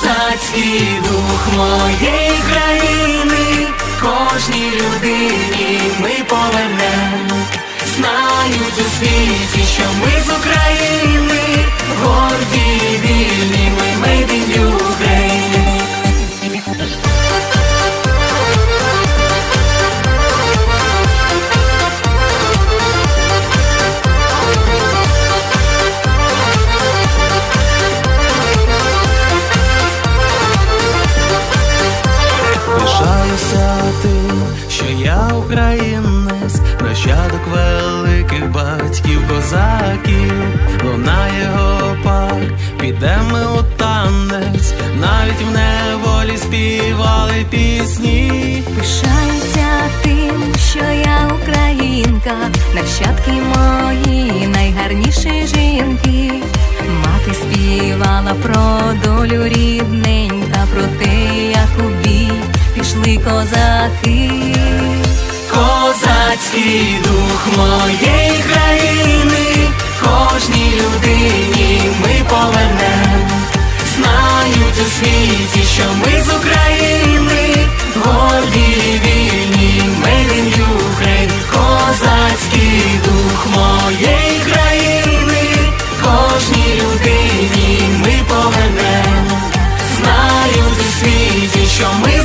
Козацький дух моєї країни, кожній людині ми повернемо, Знають у світі, що ми з України, Тим, що я українець, нащадок великих батьків козаків, лунає гопак, підемо у танець, навіть в неволі співали пісні. Пишаюся тим, що я українка, нащадки мої найгарніші жінки. Мати співала про долю рідненька, пішли козаки. Козацький дух моєї країни, кожній людині ми повернем. Знають у світі, що ми з України, горді вільні, in Ukraine. Козацький дух моєї країни, кожній людині ми повернем. Знають у світі, що ми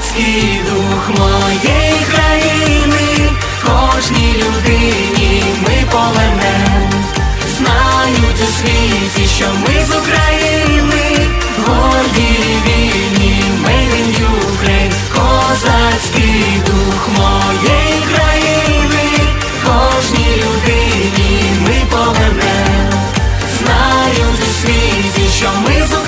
козацький дух моєї країни, кожній людині ми повернем, знають у світі, що ми з України, горді вільні, ми Ukraine. Козацький дух моєї країни, кожній людині ми повернем, знають у світі, що ми з України